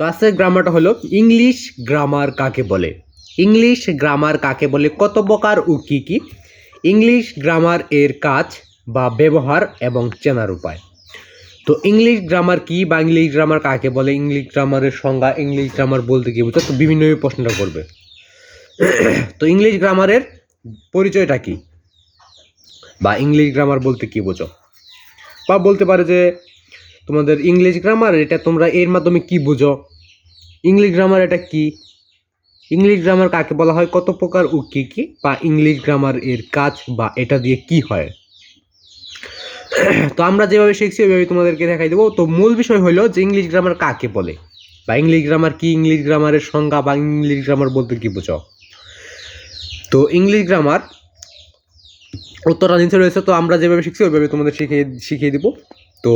তো আজকের গ্রামারটা হলো ইংলিশ গ্রামার কাকে বলে ইংলিশ গ্রামার কাকে বলে কত প্রকার ও কী কী ইংলিশ গ্রামার এর কাজ বা ব্যবহার এবং চেনার উপায় তো ইংলিশ গ্রামার কি বা ইংলিশ গ্রামার কাকে বলে ইংলিশ গ্রামারের সংজ্ঞা ইংলিশ গ্রামার বলতে কি বুঝছ তো বিভিন্ন প্রশ্নটা করবে তো ইংলিশ গ্রামারের পরিচয়টা কি বা ইংলিশ গ্রামার বলতে কি বোঝো বা বলতে পারে যে তোমাদের ইংলিশ গ্রামার এটা তোমরা এর মাধ্যমে কি বুঝো ইংলিশ গ্রামার এটা কি? ইংলিশ গ্রামার কাকে বলা হয়? কত প্রকার ও কি কি? বা ইংলিশ গ্রামার এর কাজ বা এটা দিয়ে কি হয়? তো আমরা যেভাবে শিখছি ওইভাবে তোমাদেরকে দেখাই দেবো। তো মূল বিষয় হলো যে ইংলিশ গ্রামার কাকে বলে? বা ইংলিশ গ্রামার কি? ইংলিশ গ্রামারের সংজ্ঞা বা ইংলিশ গ্রামার বলতে কি বোঝো? তো ইংলিশ গ্রামার উত্তরটা নিচে রয়েছে, তো আমরা যেভাবে শিখছি, ওইভাবে তোমাদের শিখিয়ে শিখিয়ে দিব। তো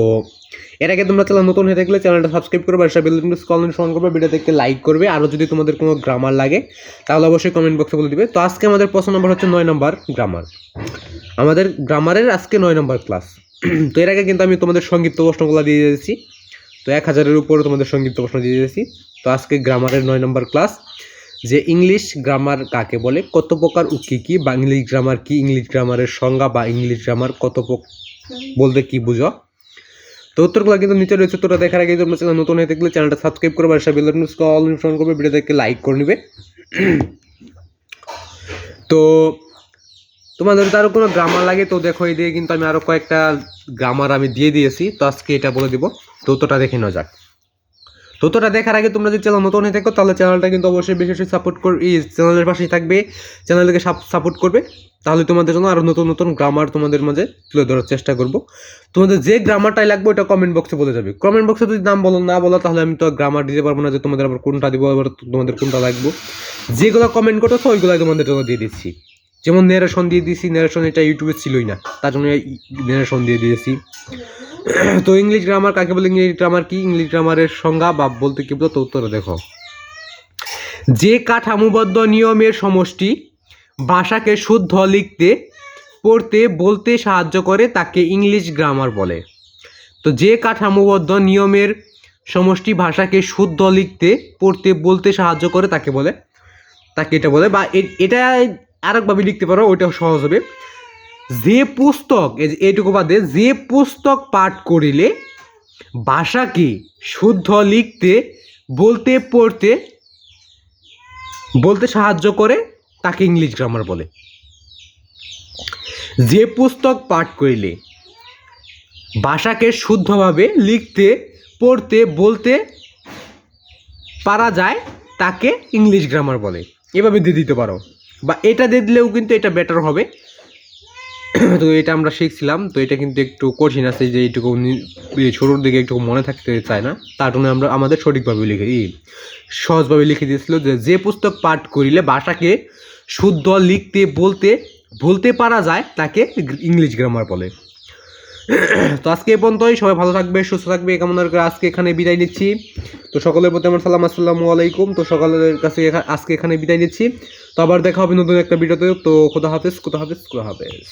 এর আগে তোমরা চ্যানেল নতুন হয়ে থাকলে চ্যানেলটা সাবস্ক্রাইব করবে আর বেল কল ফোন করবে ভিডিওতে একটি লাইক করবে। আরও যদি তোমাদের কোনো গ্রামার লাগে, তাহলে অবশ্যই কমেন্ট বক্সে বলে দিবে। তো আজকে আমাদের প্রশ্ন নম্বর হচ্ছে নয় নম্বর গ্রামার আমাদের গ্রামারের আজকে নয় নম্বর ক্লাস তো এর আগে কিন্তু আমি তোমাদের সংক্ষিপ্ত প্রশ্নগুলো দিয়ে দিয়েছি। তো এক হাজারের উপরে তোমাদের সংক্ষিপ্ত প্রশ্ন দিয়ে দিয়েছি। তো আজকে গ্রামারের নয় নম্বর ক্লাস যে ইংলিশ গ্রামার কাকে বলে, কত প্রকার ও কী কী, বা ইংলিশ গ্রামার কি ইংলিশ গ্রামারের সংজ্ঞা, বা ইংলিশ গ্রামার কত বলতে কি বুঝো? তো উত্তরগুলো কিন্তু নিচে রয়েছে, তোরা দেখার আগে তোমরা চ্যানেল নতুন হয়ে থাকলে চ্যানেলটা সাবস্ক্রাইব করবে আর সাথে বেল অল ইনফর্ম করবে ভিডিও দেখে লাইক করে নিবে। তো তোমাদের তারও কোনো গ্রামার লাগে, তো দেখো এই দিয়ে কিন্তু আমি আরও কয়েকটা গ্রামার আমি দিয়ে দিয়েছি, তো আজকে এটা বলে দিব। তো দেখে নেওয়া যাক। ততটা দেখার আগে তোমরা যদি চ্যানেল নতুন হয়ে থাকো, তাহলে চ্যানেলটা কিন্তু অবশ্যই বেশি বেশি সাপোর্ট কর এই চ্যানেলের পাশেই থাকবে চ্যানেলকে সাপোর্ট করবে। তাহলে তোমাদের জন্য আরও নতুন নতুন গ্রামার তোমাদের মাঝে তুলে ধরার চেষ্টা করব। তোমাদের যে গ্রামারটাই লাগবে ওটা কমেন্ট বক্সে বলে যাবে। কমেন্ট বক্সে যদি নাম বলো, না বলো, তাহলে আমি তো গ্রামার দিতে পারব না যে তোমাদের আবার কোনটা দিব, আবার তোমাদের কোনটা লাগবে। যেগুলো কমেন্ট করতেছো ওইগুলাই তোমাদের জন্য দিয়ে দিচ্ছি। যেমন নেরেশন দিয়ে দিয়েছি নেরেশন এটা ইউটিউবে ছিলই না, তার জন্য নেরেশন দিয়ে দিয়েছি। তো ইংলিশ গ্রামার কাকে বলে? ইংলিশ গ্রামার কি? ইংলিশ গ্রামারের সংজ্ঞা বা বলতে কি বলতো উত্তরে দেখো। যে কাঠামোবদ্ধ নিয়মের সমষ্টি ভাষাকে শুদ্ধ লিখতে, পড়তে, বলতে সাহায্য করে তাকে ইংলিশ গ্রামার বলে। তো যে কাঠামোবদ্ধ নিয়মের সমষ্টি ভাষাকে শুদ্ধ লিখতে, পড়তে, বলতে সাহায্য করে তাকে বলে, তাকে এটা বলে, বা এটা আরেকভাবে লিখতে পারো ওইটা সহজ হবে। যে পুস্তক এইটুকু বাদে যে পুস্তক পাঠ করিলে ভাষাকে শুদ্ধ লিখতে, বলতে, পড়তে, বলতে সাহায্য করে তাকে ইংলিশ গ্রামার বলে। যে পুস্তক পাঠ করিলে, ভাষাকে শুদ্ধভাবে লিখতে, পড়তে, বলতে পারা যায়, তাকে ইংলিশ গ্রামার বলে। এভাবে দিয়ে দিতে পারো। বা এটা দিয়ে দিলেও কিন্তু এটা বেটার হবে। তো এটা আমরা শিখছিলাম, তো এটা কিন্তু একটু কঠিন আছে যে এইটুকু ছোটোর দিকে একটু মনে থাকতে চায় না। তার জন্য আমরা আমাদের সঠিকভাবে লিখে সহজভাবে লিখে দিয়েছিল যে যে পুস্তক পাঠ করিলে ভাষাকে শুদ্ধ লিখতে বলতে বলতে পারা যায়, তাকে ইংলিশ গ্রামার বলে। তো আজকে এ পর্যন্তই, সবাই ভালো থাকবে, সুস্থ থাকবে কেমন করে আজকে এখানে বিদায় নিচ্ছি। তো সকলের প্রতি আমার সালাম, আসসালামু আলাইকুম। তো সকলের কাছে আজকে এখানে বিদায় নিচ্ছি। তো আবার দেখা হবে নতুন একটা ভিডিওতে। তো খোদা হাফেজ খোদা হাফেজ খোদা হাফেজ।